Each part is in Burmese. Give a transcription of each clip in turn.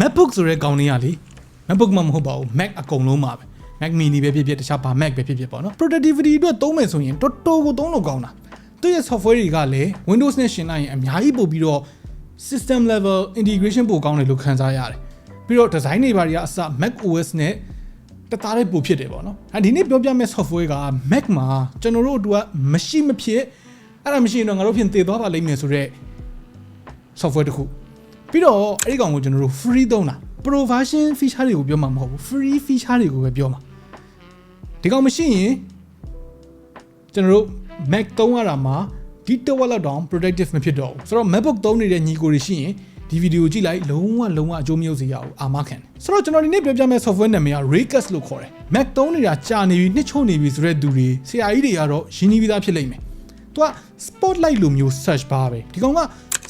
MacBook ဆိုတဲ့ကောင်လေးကလေ MacBook မှမဟုတ်ပါဘူး Mac အကုန်လုံးပါပဲ Mac mini ပဲဖြစ်ဖြစ်တခြားဘာ Mac ပဲဖြစ်ဖြစ်ပေါ့နော် productivity အတွက်သုံးမယ်ဆိုရင်တော်တော်ကိုသုံးလို့ကောင်းတာသူရဲ့ software တွေကလည်း Windows နဲ့ရှင်လိုက်ရင်အများကြီးပို့ပြီးတော့ system level integration ပိုကောင်းတယ်လို့ခံစားရတယ်ပြီးတော့ design တွေဘာတွေကအစ Mac OS နဲ့တသားလေးပိုဖြစ်တယ်ပေါ့နော်အဲဒီနေ့ပြောပြမယ့် software က Mac မှာကျွန်တော်တို့အတွက်မရှိမဖြစ်အဲ့ဒါမရှိရင်တော့ငါတို့ဖြင့်တည်သွားပါလိမ့်မယ်ဆိုတော့ software တစ်ခု ပြီးတော့အဲ့ဒီကောင်ကိုကျွန်တော်တို့ free သုံးတာ pro version feature တွေကိုပြောမှာမဟုတ်ဘူး free feature တွေကိုပဲပြောမှာဒီကောင်မရှိရင်ကျွန်တော်တို့ Mac သုံးရတာမှာဒီတစ်ဝက်လောက်တောင် productive မဖြစ်တော့ဘူးဆိုတော့ MacBook သုံးနေတဲ့ညီကိုတွေရှိရင်ဒီဗီဒီယိုကြည့်လိုက်လုံးဝလုံးဝအကျိုးမရောက်စေရဘူးအာမခံတယ်ဆိုတော့ကျွန်တော်ဒီနေ့ပြောပြမယ့် software နာမည်က Raycast လို့ခေါ်တယ် Mac သုံးနေတာကြာနေပြီနှစ်ချို့နေပြီဆိုတဲ့သူတွေဆရာကြီးတွေကတော့ရင်းနှီးပြီးသားဖြစ်လိမ့်မယ်သူက spotlight လိုမျိုး search bar ပဲဒီကောင်က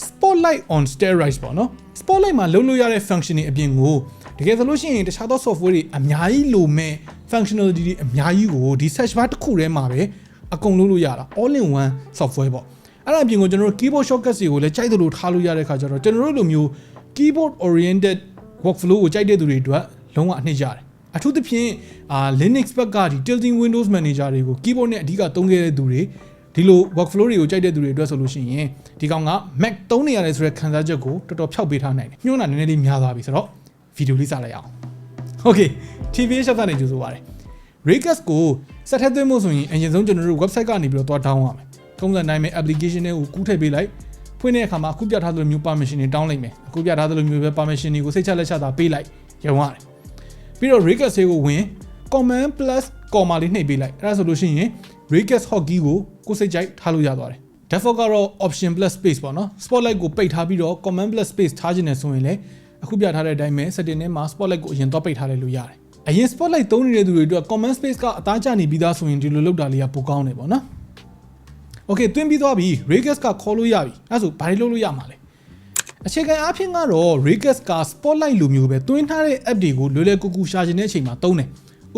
spotlight on steroids ပေါ့နော် spotlight မှာလုံးလို့ရတဲ့ function တွေအပြင်ကိုတကယ်ဆိုလို့ရှိရင်တခြားသော software တွေအများကြီးလိုမဲ့ functionality တွေအများကြီးကိုဒီ search bar တစ်ခုထဲမှာပဲအကုန်လုံးလို့ရတာ all in one software ပေါ့အဲ့ဒါအပြင်ကိုကျွန်တော်တို့ keyboard shortcuts တွေကိုလည်းကြိုက်သလိုထားလို့ရတဲ့ခါကျတော့ကျွန်တော်တို့လိုမျိုး keyboard oriented workflow ကိုကြိုက်တဲ့သူတွေအတွက်လုံးဝအနှစ်ရတယ်အထူးသဖြင့်အာ Linux ဘက်ကဒီ tilting Windows Manager တွေကို keyboard နဲ့အဓိကသုံးခဲ့တဲ့သူတွေ ဒီလို workflow တွေကိုကြိုက်တဲ့သူတွေအတွက်ဆိုလို့ရှိရင်ဒီကောင်က Mac သုံးနေရတယ်ဆိုတဲ့ခံစားချက်ကိုတော်တော်ဖျောက်ပေးထားနိုင်တယ်ညှို့တာနည်းနည်းလေးများသွားပြီဆိုတော့ဗီဒီယိုလေးစလိုက်အောင် Okay TV ရှက်ကနေကြိုဆိုပါရစေ Raycast ကိုစက်ထက်သွင်းဖို့ဆိုရင်အရင်ဆုံးကျွန်တော်တို့ website ကနေပြီးတော့သွား down ရမယ်ထုံးစံတိုင်းပဲ application တွေကိုကူးထည့်ပေးလိုက်ဖွင့်တဲ့အခါမှာအခုပြထားသလိုမျိုး permission တွေတောင်းလိုက်မယ်အခုပြထားသလိုမျိုးပဲ permission တွေကိုစိတ်ချလက်ချတာပေးလိုက်ရုံရတယ်ပြီးတော့ Raycast ကိုဝင် command plus comma လေးနှိပ်ပေးလိုက်အဲ့ဒါဆိုလို့ရှိရင် Raycast hotkey ကိုကိုယ်စိတ်ကြိုက်ထားလို့ရသွားတယ် default ကတော့ option plus space ပေါ့နော် spotlight ကိုပိတ်ထားပြီးတော့ command plus space ထားခြင်းနဲ့ဆိုရင်လည်းအခုပြထားတဲ့အတိုင်းပဲ setting ထဲမှာ spotlight ကိုအရင်တော့ပိတ်ထားလိုက်လို့ရတယ်အရင် spotlight သုံးနေတဲ့သူတွေအတွက် command space ကအသားကျနေပြီးသားဆိုရင်ဒီလိုလုပ်တာလေးကပိုကောင်းတယ်ပေါ့နော် Okay တွင်းပြီးသွားပြီ Raycast ကခေါ်လို့ရပြီအဲဆိုဘာတွေလုပ်လို့ရမှာလဲအခြေခံအားဖြင့်ကတော့ Raycast က spotlight လိုမျိုးပဲတွင်းထားတဲ့ app တွေကိုလွယ်လွယ်ကူကူရှာချင်တဲ့အချိန်မှာသုံးတယ်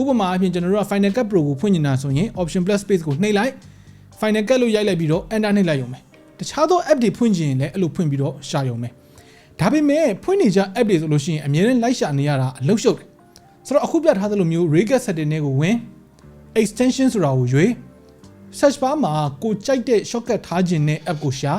ဥပမာအဖြစ်ကျွန်တော်တို့က Final Cut Pro ကိုဖွင့်နေတာဆိုရင် Option Plus Space ကိုနှိပ်လိုက် Final Cut လို့ရိုက်လိုက်ပြီးတော့ Enter နှိပ်လိုက်ရုံပဲတခြားသော app တွေဖွင့်ချင်ရင်လည်းအဲ့လိုဖွင့်ပြီးတော့ရှာရုံပဲဒါပေမဲ့ဖွင့်နေကြ app တွေဆိုလို့ရှိရင်အများနဲ့လိုက်ရှာနေရတာအလုပ်ရှုပ်တယ်ဆိုတော့အခုပြထားသလိုမျိုး Raycast setting တွေကိုဝင် extension ဆိုတာကိုရွေး search bar မှာကိုကြိုက်တဲ့ shortcut ထားခြင်းနဲ့ app ကိုရှာ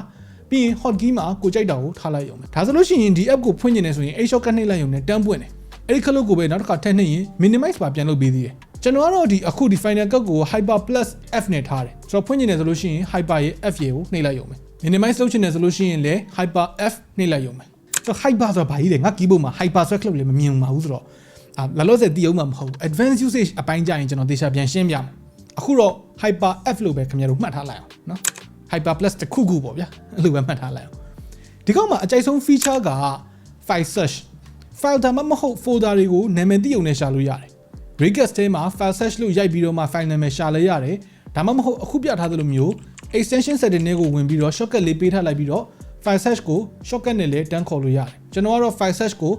ပြီးရင် hotkey မှာကိုကြိုက်တာကိုထားလိုက်ရုံပဲဒါဆိုလို့ရှိရင်ဒီ app ကိုဖွင့်ကျင်နေဆိုရင်အဲ့ shortcut နှိပ်လိုက်ရုံနဲ့တန်းပွင့်တယ် အဲ့ဒီခလုတ်ကိုပဲနောက်တစ်ခါထပ်နှိပ်ရင် minimize ပါပြန်လုပ်ပေးသေးတယ်ကျွန်တော်ကတော့ဒီအခုဒီ final cut ကို hyper plus f နဲ့ထားတယ်ဆိုတော့ဖွင့်ကျင်နေဆိုလို့ရှိရင် hyper ရဲ့ f ရေကိုနှိပ်လိုက်ရုံပဲ minimize လုပ်ချင်တယ်ဆိုလို့ရှိရင်လည်း hyper f နှိပ်လိုက်ရုံပဲဆိုတော့ hyper ဆိုတာဘာကြီးလဲငါ keyboard မှာ hyper ဆွဲခလုတ်လည်းမမြင်ပါဘူးဆိုတော့အာလာလို့ဆက်တည်အောင်မှာမဟုတ်ဘူး advanced usage အပိုင်းကြရင်ကျွန်တော်သေချာပြန်ရှင်းပြမယ်အခုတော့ hyper f လို့ပဲခင်ဗျားတို့မှတ်ထားလိုက်အောင်နော် hyper plus တစ်ခုခုပေါ့ဗျာအဲ့လိုပဲမှတ်ထားလိုက်အောင်ဒီကောင်မှာအကြိုက်ဆုံး feature က file search file ဒါမှမဟုတ် folder တွေကိုနာမည်သိုံနဲ့ရှာလို့ရတယ် Raycast ထဲမှာ file search လို့ရိုက်ပြီးတော့မှ file နာမည်ရှာလဲရတယ်ဒါမှမဟုတ်အခုပြထားသလိုမျိုး extension setting တွေကိုဝင်ပြီးတော့ shortcut လေးပေးထားလိုက်ပြီးတော့ file search ကို shortcut နဲ့လည်းတန်းခေါ်လို့ရတယ်ကျွန်တော်ကတော့ file search ကို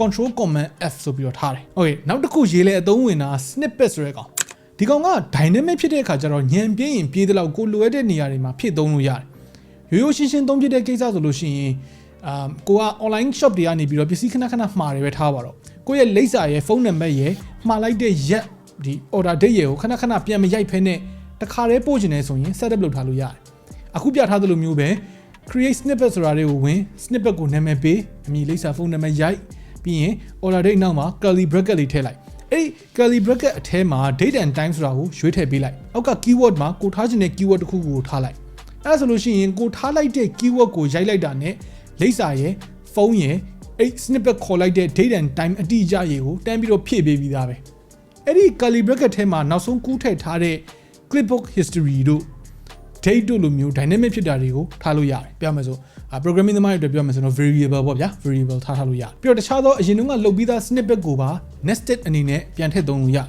control command f ဆိုပြီးတော့ထားတယ်။ Okay နောက်တစ်ခုရေးလဲအသုံးဝင်တာ snippet ဆိုတဲ့ကောင်။ဒီကောင်က dynamic ဖြစ်တဲ့အခါကျတော့ညံပြင်းရင်ပြေးတဲ့လောက်ကိုလိုအပ်တဲ့နေရာတွေမှာဖြည့်သုံးလို့ရတယ်။ရိုးရိုးရှင်းရှင်းသုံးဖြစ်တဲ့ကိစ္စဆိုလို့ရှိရင် အာကိုက online shop တွေကနေပြီးတော့ပစ္စည်းခဏခဏမှားတယ်ပဲထားပါတော့။ကိုယ့်ရဲ့လိပ်စာရဲ့ဖုန်းနံပါတ်ရဲ့မှားလိုက်တဲ့ရက်ဒီ order date ရဲ့ကိုခဏခဏပြန်မရိုက်ဖဲနဲ့တခါတည်းပို့ချင်တယ်ဆိုရင် setup လုပ်ထားလို့ရတယ်။အခုပြထားသလိုမျိုးပဲ create snippet ဆိုတာတွေကိုဝင် snippet ကိုနာမည်ပေးအမည်လိပ်စာဖုန်းနံပါတ်ရိုက်ပြီးရင် order date နောက်မှာ curly bracket လေးထည့်လိုက်အဲ့ဒီ curly bracket အထဲမှာ date and time ဆိုတာကိုရွေးထည့်ပေးလိုက်အောက်က keyword မှာကိုထားခြင်းတဲ့ keyword တစ်ခုကိုထားလိုက်အဲ့ဒါဆိုလို့ရှိရင်ကိုထားလိုက်တဲ့ keyword ကိုရိုက်လိုက်တာနဲ့ လိပ်စာရဲ့ဖုန်းရဲ့အဲ့ snippet ခေါ်လိုက်တဲ့ date and time အတိအကျရေကိုတန်းပြီးတော့ဖြည့်ပေးပြီးသားပဲအဲ့ဒီ curly bracket ထဲမှာနောက်ဆုံးကူးထည့်ထားတဲ့ clipbook history တို့ date တို့လိုမျိုး dynamic ဖြစ်တာတွေကိုထားလို့ရတယ်ပြောမယ်ဆိုအာ programming သမားတွေအတွက်ပြောမယ်ဆိုတော့ variable ပေါ့ဗျာ variable ထားထားလို့ရတယ်ပြီးတော့တခြားသောအရင်တုန်းကလုပ်ပြီးသား snippet ကိုပါ nested အနေနဲ့ပြန်ထည့်သုံးလို့ရတယ်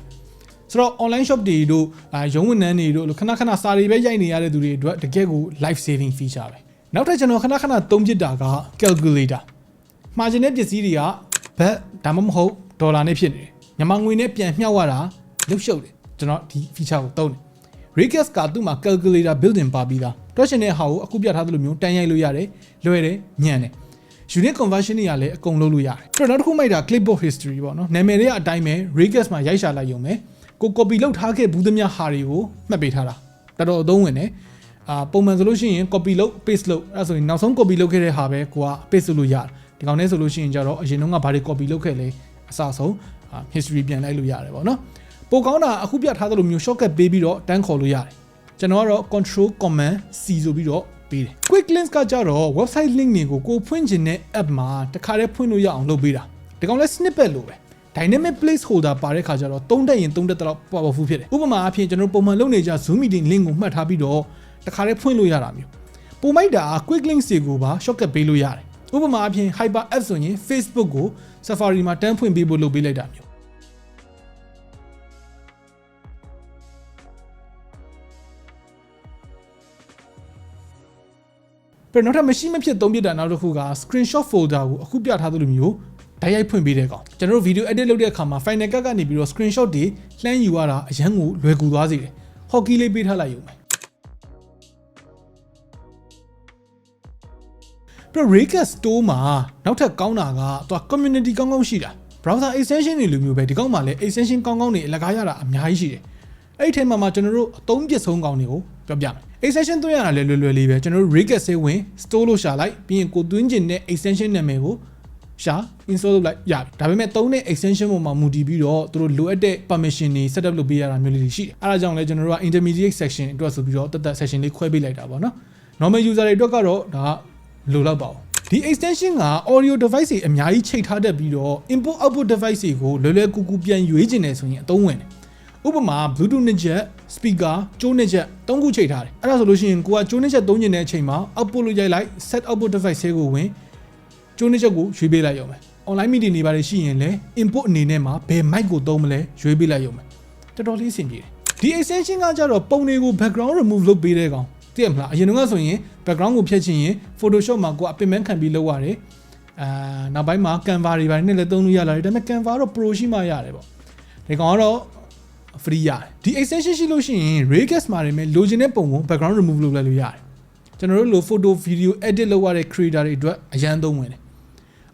ဆိုတော့ online shop တွေတို့အာရုံးဝန်ထမ်းတွေတို့ခဏခဏစာတွေပဲရိုက်နေရတဲ့သူတွေအတွက်တကယ်ကို life saving feature ပဲ နောက်ထပ်ကျွန်တော်ခဏခဏသုံးဖြစ်တာက calculator မှာချင်တဲ့ပစ္စည်းတွေကဘတ်ဒါမှမဟုတ်ဒေါ်လာနဲ့ဖြစ်နေတယ်မြန်မာငွေနဲ့ပြန်မြှောက်ရတာလှုပ်ရှုပ်တယ်ကျွန်တော်ဒီ feature ကိုသုံးတယ် Raycast ကသူ့မှာ calculator built in ပါပြီးသားတွက်ရှင်တဲ့ဟာကိုအခုပြထားသလိုမျိုးတန်းရိုက်လို့ရတယ်လွယ်တယ်ညံ့တယ် unit conversion တွေကလည်းအကုန်လုပ်လို့ရတယ်ပြီးတော့နောက်တစ်ခုမိုက်တာ clipboard history ပေါ့နော်နာမည်တွေကအတိုင်းပဲ Regex မှာရိုက်ရှာလိုက်ရုံပဲကို copy လုပ်ထားခဲ့ဘူးသမျှဟာတွေကိုမှတ်ပေးထားတာတော်တော်အသုံးဝင်တယ် အာပုံမှန်ဆိုလို့ရှိရင် copy လုပ် paste လုပ်အဲ့ဒါဆိုရင်နောက်ဆုံး copy လုပ်ခဲ့တဲ့ဟာပဲကိုက paste လုပ်လို့ရတယ်ဒီကောင်နဲ့ဆိုလို့ရှိရင်ကြတော့အရင်တုန်းကဘာတွေ copy လုပ်ခဲ့လဲအစဆုံးအာ history ပြန်လိုက်လို့ရတယ်ပေါ့နော်ပိုကောင်းတာအခုပြထားသလိုမျိုး shortcut ပေးပြီးတော့တန်းခေါ်လို့ရတယ်ကျွန်တော်ကတော့ control command c ဆိုပြီးတော့ပေးတယ် quick links ကကြတော့ website link တွေကိုကိုဖွင့်ချင်တဲ့ app မှာတခါတည်းဖွင့်လို့ရအောင်လုပ်ပေးတာဒီကောင်လဲ snippet လို့ပဲ dynamic placeholder ပါတဲ့ခါကျတော့သုံးတက်ရင်သုံးတက်တော့ powerful ဖြစ်တယ်ဥပမာအဖြစ်ကျွန်တော်ပုံမှန်လုပ်နေကြ zoom meeting link ကိုမှတ်ထားပြီးတော့ တခါတည်းဖွင့်လို့ရတာမျိုးပုံမိုက်တာ quick links တွေကိုပါ shortcut ပေးလို့ရတယ်ဥပမာအဖြစ် hyper app ဆိုရင် facebook ကို safari မှာတန်းဖွင့်ပေးဖို့လုပ်ပေးလိုက်တာမျိုးပြီးတော့နောက်ထပ်မရှိမဖြစ်သုံးပြတာနောက်တစ်ခုက screenshot folder ကိုအခုပြထားသလိုမျိုးဓာတ်ရိုက်ဖွင့်ပေးတဲ့ကောင်ကျွန်တော်တို့ video edit လုပ်တဲ့အခါမှာ final cut ကနေပြီးတော့ screenshot တွေလှမ်းယူရတာအရန်ကိုလွယ်ကူသွားစေတယ် hockey လေးပေးထားလိုက်ရုံပဲ ပြီးတော့ Raycast Store မှာနောက်ထပ်ကောင်းတာကသူက community ကောင်းကောင်းရှိတာ browser extension တွေလိုမျိုးပဲဒီကောင်မှာလည်း extension ကောင်းကောင်းတွေအလကားရတာအများကြီးရှိတယ်အဲ့ဒီထဲမှာမှကျွန်တော်တို့အသုံးပြဆုံးကောင်းတွေကိုပြောပြမယ် extension သွင်းရတာလည်းလွယ်လွယ်လေးပဲကျွန်တော်တို့ Raycast ဆေးဝင် store လို့ရှာလိုက်ပြီးရင်ကိုသွင်းကျင်တဲ့ extension နာမည်ကိုရှာ install လုပ်လိုက်ရပြီဒါပေမဲ့သုံးတဲ့ extension ပေါ်မှာမူတည်ပြီးတော့သူတို့လိုအပ်တဲ့ permission တွေ set up လုပ်ပေးရတာမျိုးလေးတွေရှိတယ်အဲဒါကြောင့်လည်းကျွန်တော်တို့က intermediate section အတွက်ဆိုပြီးတော့တသက် section လေးခွဲပေးလိုက်တာပေါ့နော် normal user တွေအတွက်ကတော့ဒါက လိုတော့ပါဘူးဒီ extension က audio device တွေအများကြီးချိန်ထားတတ်ပြီးတော့ input output device တွေကိုလွယ်လွယ်ကူကူပြန်ရွေးချင်တယ်ဆိုရင်အသုံးဝင်တယ်ဥပမာ bluetooth နှစ်ချက် speaker ကျိုးနှစ်ချက်သုံးခုချိန်ထားတယ်အဲ့ဒါဆိုလို့ရှိရင်ကိုကကျိုးနှစ်ချက်သုံးကျင်တဲ့အချိန်မှာ output လို့ရိုက်လိုက် set output device တွေကိုဝင်ကျိုးနှစ်ချက်ကိုရွေးပေးလိုက်ရုံပဲ online meeting တွေပါတယ်ရှိရင်လည်း input အနေနဲ့မှာဘယ် mic ကိုသုံးမလဲရွေးပေးလိုက်ရုံပဲတော်တော်လေးအဆင်ပြေတယ်ဒီ extension ကကြတော့ပုံတွေကို background remove လုပ်ပေးတဲ့ကောင် သိရမလားအရင်ကဆိုရင် background ကိုဖျက်ချင်ရင် Photoshop မှာကိုကအပင်ပန်းခံပြီးလုပ်ရတယ်အာနောက်ပိုင်းမှာ Canva တွေပါတယ်နဲ့လည်းသုံးလို့ရလာတယ်ဒါပေမဲ့ Canva တော့ Pro ရှိမှရတယ်ပေါ့ဒီကောင်ကတော့ free ရတယ်ဒီ extension ရှိလို့ရှိရင် Raycast မှာနေမဲ့လိုချင်တဲ့ပုံကို background remove လုပ်လိုက်လို့ရတယ်ကျွန်တော်တို့လို photo video edit လုပ်ရတဲ့ creator တွေအတွက်အရန်သုံးဝင်တယ်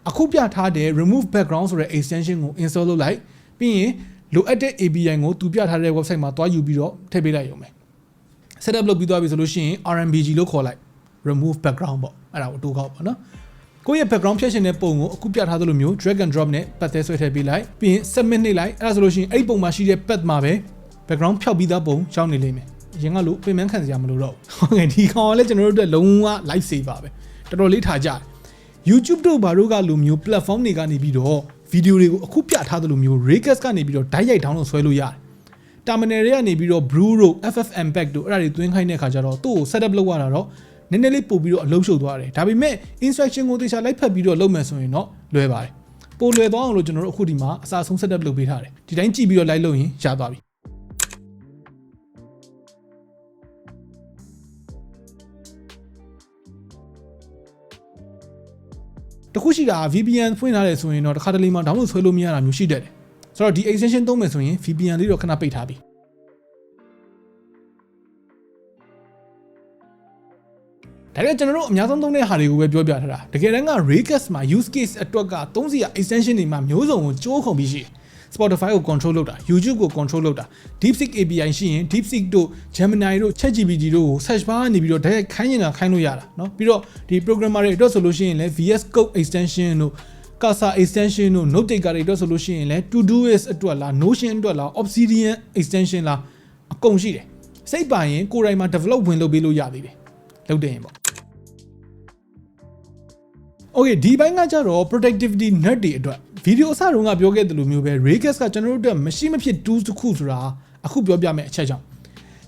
အခုပြထားတဲ့ remove background ဆိုတဲ့ extension ကို install လုပ်လိုက်ပြီးရင်လိုအပ်တဲ့ API ကိုသူပြထားတဲ့ website မှာတွားယူပြီးတော့ထည့်ပေးလိုက်ရုံပဲ setup လုပ်ပြီးသွားပြီဆိုလို့ရှိရင် RMBG လို့ခေါ်လိုက် remove background ပေါ့အဲ့ဒါကိုအတူကောက်ပေါ့နော်ကိုယ့်ရဲ့ background ဖြတ်ရှင်တဲ့ပုံကိုအခုပြထားသလိုမျိုး drag and drop နဲ့ပတ်သက်ဆွဲထည့်ပေးလိုက်ပြီးရင် submit နှိပ်လိုက်အဲ့ဒါဆိုလို့ရှိရင်အဲ့ဒီပုံမှာရှိတဲ့ path မှာပဲ background ဖြောက်ပြီးသားပုံရှောင်းနေလိမ့်မယ်အရင်ကလို့ပြင်ပန်းခံစရာမလိုတော့ဘူးဟုတ်ကဲ့ဒီကောင်ကလည်းကျွန်တော်တို့အတွက်လုံးဝ life saver ပဲတော်တော်လေးထားကြတယ် YouTube တို့ဘာတို့ကလိုမျိုး platform တွေကနေပြီးတော့ဗီဒီယိုတွေကိုအခုပြထားသလိုမျိုး Raycast ကနေပြီးတော့ direct ရိုက် download ဆွဲလို့ရတယ် terminal တွေကနေပြီးတော့ Brew တို့ FFmpeg တို့အဲ့ဒါတွေသွင်းခိုင်းတဲ့ခါကျတော့သူ့ကို setup လုပ်ရတာတော့နည်းနည်းလေးပို့ပြီးတော့အလုပ်ရှုပ်သွားတယ်ဒါပေမဲ့ instruction ကိုသေချာလိုက်ဖတ်ပြီးတော့လုပ်မယ်ဆိုရင်တော့လွယ်ပါတယ်ပိုလွယ်သွားအောင်လို့ကျွန်တော်တို့အခုဒီမှာအစားဆုံး setup လုပ်ပေးထားတယ်ဒီတိုင်းကြည့်ပြီးတော့လိုက်လုပ်ရင်ရသွားပြီတခုရှိတာ VPN ဖွင့်ထားတယ်ဆိုရင်တော့တစ်ခါတလေမှ download ဆွဲလို့မရတာမျိုးရှိတတ်တယ် ဆိုတော့ဒီ extension သုံးမယ်ဆိုရင် VPN လေးတော့ခဏပိတ်ထားပြီဒါလည်းကျွန်တော်တို့အများဆုံးသုံးတဲ့ဟာတွေကိုပဲပြောပြထားတာတကယ်တမ်းက Raycast မှာ use case အတွက်ကသုံးစီရ extension တွေမှာမျိုးစုံကိုကြိုးခုံပြီးရှိတယ် Spotify ကို control လုပ်တာ YouTube ကို control လုပ်တာ DeepSeek API ရှိရင် DeepSeek တို့ Gemini တို့ ChatGPT တို့ကို search bar ကနေပြီးတော့ direct ခိုင်းနေတာခိုင်းလို့ရတာเนาะပြီးတော့ဒီ programmer တွေအတွက်ဆိုလို့ရှိရင်လည်း VS Code extension တို့ Casa extension တို့ Note taker တွေအတွက်ဆိုလို့ရှိရင်လည်း Todoist အတွက်လား Notion အတွက်လား Obsidian extension လားအကုန်ရှိတယ်စိတ်ပါရင်ကိုယ်တိုင်မှာ develop ဝင်လုပ်ပေးလို့ရသေးတယ်လုပ်တဲ့ရင်ပေါ့ Okay ဒီဘိုင်းကကြတော့ productivity nut တွေအတွက်ဗီဒီယိုအစတုန်းကပြောခဲ့တယ်လို့မျိုးပဲ Raycast ကကျွန်တော်တို့အတွက်မရှိမဖြစ် tools တစ်ခုဆိုတာအခုပြောပြမယ့်အချက်ကြောင့်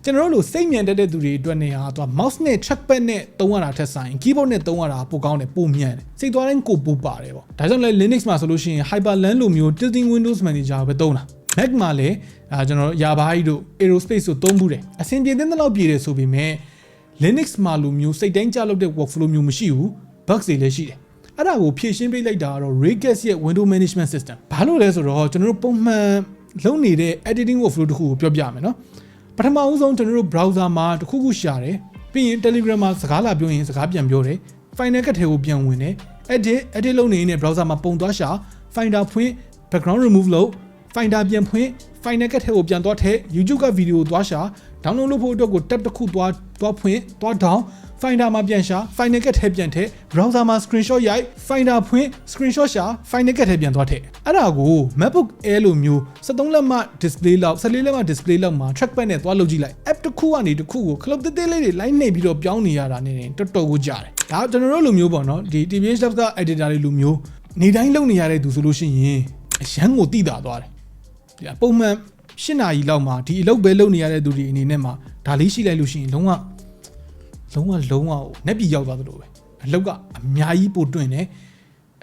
ကျွန်တော်တို့လိုစိတ်မြန်တတ်တဲ့သူတွေအတွက်နေဟာသူက mouse နဲ့ trackpad နဲ့သုံးရတာထက်ဆိုင် keyboard နဲ့သုံးရတာပိုကောင်းတယ်ပိုမြန်တယ်စိတ်သွားတိုင်းကိုပိုပါတယ်ပေါ့ဒါကြောင့်လဲ Linux မှာဆိုလို့ရှိရင် Hyperland လိုမျိုး tilting Windows Manager ပဲသုံးတာ Mac မှာလည်းအာကျွန်တော်ရာဘာကြီးတို့ Aerospace တို့သုံးဘူးတယ်အဆင်ပြေတဲ့လောက်ပြေတယ်ဆိုပေမဲ့ Linux မှာလိုမျိုးစိတ်တိုင်းကြလုပ်တဲ့ workflow မျိုးမရှိဘူး bugs တွေလည်းရှိတယ်အဲ့ဒါကိုဖြည့်ရှင်းပေးလိုက်တာကတော့ Raycast ရဲ့ Window Management System ဘာလို့လဲဆိုတော့ကျွန်တော်တို့ပုံမှန်လုပ်နေတဲ့ editing workflow တခုကိုပြောပြမယ်နော် ပထမဦးဆုံးကျွန်တော်တို့ browser မှာတခုခုရှာတယ်ပြီးရင် Telegram မှာစကားလာပြောရင်စကားပြန်ပြောတယ် final cut ထဲကိုပြန်ဝင်တယ် edit edit လုပ်နေနေ browser မှာပုံသွားရှာ finder ဖွင့် background remove လုပ် finder ပြန်ဖွင့် final cut ထဲကိုပြန်သွားထည့် YouTube ကဗီဒီယိုသွားရှာ download လုပ်ဖို့အတွက်ကို tab တစ်ခုသွားသွားဖွင့်သွား down finder မှာပြန်ရှာ final cut ထဲပြန်ထည့် browser မှာ screenshot ရိုက် finder ဖွင့် screenshot ရှာ final cut ထဲပြန်သွားထည့်အဲ့ဒါကို MacBook Air လိုမျိုး73လက်မှ display လောက်14လက်မှ display လောက်မှာ trackpad နဲ့သွားလုပ်ကြည့်လိုက် app တစ်ခုကနေတစ်ခုကို club သေးသေးလေးတွေ line နှိပ်ပြီးတော့ပြောင်းနေရတာနေနေတော်တော်ကိုကြားတယ်ဒါကျွန်တော်တို့လိုမျိုးပေါ့နော်ဒီ TBH Labs က editor တွေလိုမျိုးနေတိုင်းလုပ်နေရတဲ့သူဆိုလို့ရှိရင်အရန်ကိုတိတာသွားတယ်ဒီပုံမှန် ၈နာရီလောက်မှာဒီအလုပ်ပဲလုပ်နေရတဲ့သူတွေအနေနဲ့မှာဒါလေးရှိလိုက်လို့ရှိရင်လုံးဝလုံးဝလုံးဝဟိုနှက်ပြည်ရောက်သွားသလိုပဲအလုပ်ကအများကြီးပိုတွင်တယ်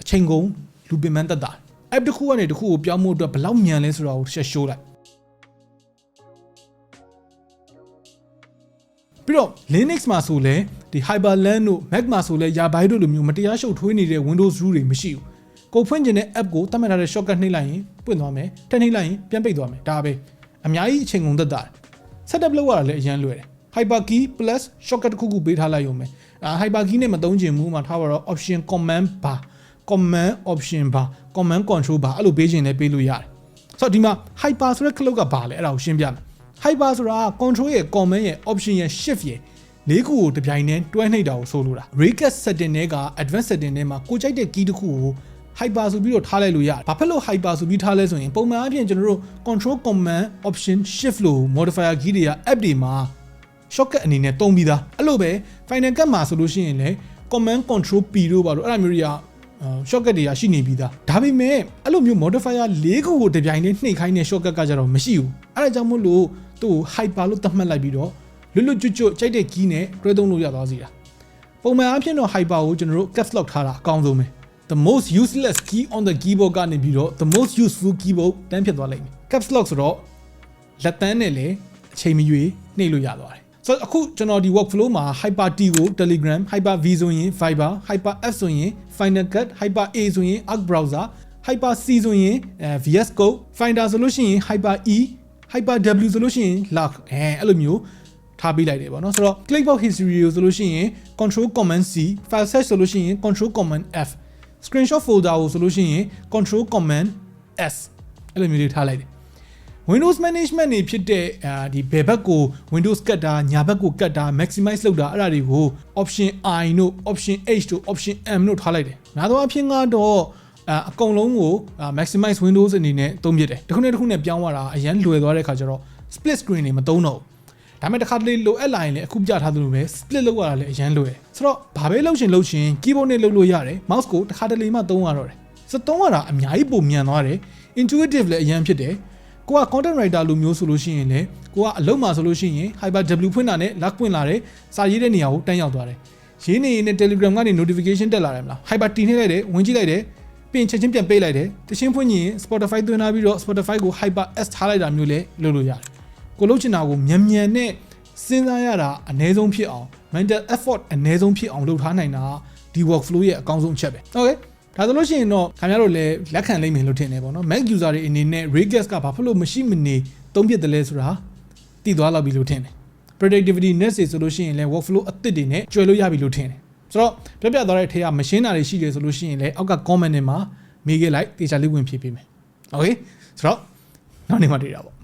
အချိန်ကုန်လူပင်ပန်းတက်တာ app တစ်ခုကနေတစ်ခုကိုပြောင်းဖို့အတွက်ဘယ်လောက်မြန်လဲဆိုတာကိုဆက်ရှိုးလိုက်ပြီးတော့ Linux မှာဆိုလဲဒီ Hyperland တို့ Mac မှာဆိုလဲယာဘိုင်းတို့လိုမျိုးမတရားရှုပ်ထွေးနေတဲ့ Windows rule တွေမရှိဘူး ကိုဖွင့်ခြင်းတဲ့ app ကိုတတ်မှတ်ထားတဲ့ shortcut နှိပ်လိုက်ရင်ပွင့်သွားမယ်တက်နှိပ်လိုက်ရင်ပြန်ပိတ်သွားမယ်ဒါပဲအများကြီးအချိန်ကုန်သက်တာ setup လုပ်ရတာလည်းအရန်လွယ်တယ် hyper key plus shortcut တစ်ခုခုပေးထားလိုက်ရုံပဲအာ hyper key နဲ့မသုံးချင်ဘူးမှာထားပါတော့ option command bar command option bar command control bar အဲ့လိုပေးခြင်းလည်းပေးလို့ရတယ်ဆိုတော့ဒီမှာ hyper ဆိုတဲ့ clock ကဘာလဲအဲ့ဒါကိုရှင်းပြမယ် hyper ဆိုတာ control ရဲ့ command ရဲ့ option ရဲ့ shift ရဲ့လေးခုကိုတစ်ပြိုင်တည်းတွဲနှိပ်တာကိုဆိုလိုတာ reset setting တွေက advanced setting တွေမှာကိုကြိုက်တဲ့ key တစ်ခုကို hyper ဆိုပြီးတော့ထားလိုက်လို့ရတယ်။ဘာဖြစ်လို့ hyper ဆိုပြီးထားလဲဆိုရင်ပုံမှန်အပြင်ကျွန်တော်တို့ control command option shift လို့ modifier key တွေက app တွေမှာ shortcut အနေနဲ့တုံးပြီးသား။အဲ့လိုပဲ final cut မှာဆိုလို့ရှိရင်လည်း command control p တို့ပါလို့အဲ့လိုမျိုးတွေက shortcut တွေကရှိနေပြီးသား။ဒါပေမဲ့အဲ့လိုမျိုး modifier ၄ခုကိုတစ်ပြိုင်တည်းနှိပ်ခိုင်းတဲ့ shortcut ကကြတော့မရှိဘူး။အဲ့ဒါကြောင့်မို့လို့သူ့ကို hyper လို့သတ်မှတ်လိုက်ပြီးတော့လွတ်လွတ်ကျွတ်ကျွတ်ကြိုက်တဲ့ key နဲ့တွဲသုံးလို့ရသွားစီတာ။ပုံမှန်အဖြစ်တော့ hyper ကိုကျွန်တော်တို့ caps lock ထားတာအကောင်းဆုံးပဲ။ the most useless key on the keyboard ကနေပြီးတော့ the most useful keyboard တန်းဖြစ်သွားလိမ့်မယ် caps lock ဆိုတော့လက်တန်းနဲ့လည်းအချိန်မရွေးနှိပ်လို့ရသွားတယ်ဆိုတော့အခုကျွန်တော်ဒီ workflow မှာ hyper t ကို telegram hyper v ဆိုရင် viber hyper f ဆိုရင် final cut hyper a ဆိုရင် arc browser hyper c ဆိုရင်အဲ vs code finder ဆိုလို့ရှိရင် hyper e hyper w ဆိုလို့ရှိရင် lock အဲအဲ့လိုမျိုးထားပေးလိုက်တယ်ပေါ့နော်ဆိုတော့ clickboard history ကိုဆိုလို့ရှိရင် control command c file search ဆိုလို့ရှိရင် control command f screenshot folder ကိုဆိုလို့ရှိရင် control command s အဲ့လိုမျိုးတွေထားလိုက်တယ် Windows management နေဖြစ်တဲ့အာဒီဘယ်ဘက်ကို Windows ကတ်တာညာဘက်ကိုကတ်တာ maximize လုပ်တာအဲ့ဒါတွေကို option i တို့ option h တို့ option m တို့ထားလိုက်တယ်။များသောအားဖြင့်ကတော့အာအကုန်လုံးကို maximize Windows အနေနဲ့သုံးပြတယ်။တစ်ခုနဲ့တစ်ခုနဲ့ပြောင်းသွားတာအရန်လွယ်သွားတဲ့ခါကျတော့ split screen တွေမသုံးတော့ဘူး။ ဒါပေမဲ့တစ်ခါတလေလိုအပ်လာရင်လည်းအခုပြထားသလိုပဲ split လုပ်ရတာလည်းအရန်လွယ်။ဆိုတော့ဘာပဲလုပ်ရှင်လုပ်ရှင် keyboard နဲ့လုပ်လို့ရတယ်။ mouse ကိုတစ်ခါတလေမှသုံးရတော့တယ်။စသုံးရတာအများကြီးပုံမြန်သွားတယ်။ intuitive လည်းအရန်ဖြစ်တယ်။ကိုက content writer လိုမျိုးဆိုလို့ရှိရင်လည်းကိုကအလုပ်မှာဆိုလို့ရှိရင် Hyper W ဖွင့်တာနဲ့ lock ဖွင့်လာတယ်စာရေးတဲ့နေရာကိုတန်းရောက်သွားတယ်ရေးနေရင် Telegram ကနေ notification တက်လာတယ်မလား Hyper တီနှိပ်လိုက်တယ်ဝင်ကြည့်လိုက်တယ်ပြင်ချက်ချင်းပြန်ပေးလိုက်တယ်တချင်းဖွင့်ရင် Spotify သွင်းလာပြီးတော့ Spotify ကို Hyper S ထားလိုက်တာမျိုးလည်းလုပ်လို့ရတယ် ကိုလုပ်ချင်တာကိုမြန်မြန်နဲ့စဉ်းစားရတာအနည်းဆုံးဖြစ်အောင် mental effort အနည်းဆုံးဖြစ်အောင်လုပ်ထားနိုင်တာဒီ workflow ရဲ့အကောင်းဆုံးအချက်ပဲ okay ဒါဆိုလို့ရှိရင်တော့ခင်ဗျားတို့လည်းလက်ခံလိမ့်မယ်လို့ထင်တယ်ပေါ့နော် Mac user တွေအနေနဲ့ Regex ကဘာဖြစ်လို့မရှိမနေသုံးဖြစ်တယ်လဲဆိုတာသိသွားလောက်ပြီလို့ထင်တယ် productivity net တွေဆိုလို့ရှိရင်လည်း workflow အသစ်တွေနဲ့ကျွဲလို့ရပြီလို့ထင်တယ်ဆိုတော့ပြပြသွားတဲ့အထက်ကမရှင်းတာတွေရှိတယ်ဆိုလို့ရှိရင်လည်းအောက်က comment တွေမှာမေးခဲ့လိုက်တေချာလေးဝင်ဖြေပေးမယ် okay ဆိုတော့နောက်နေ့မှတွေ့တာပေါ့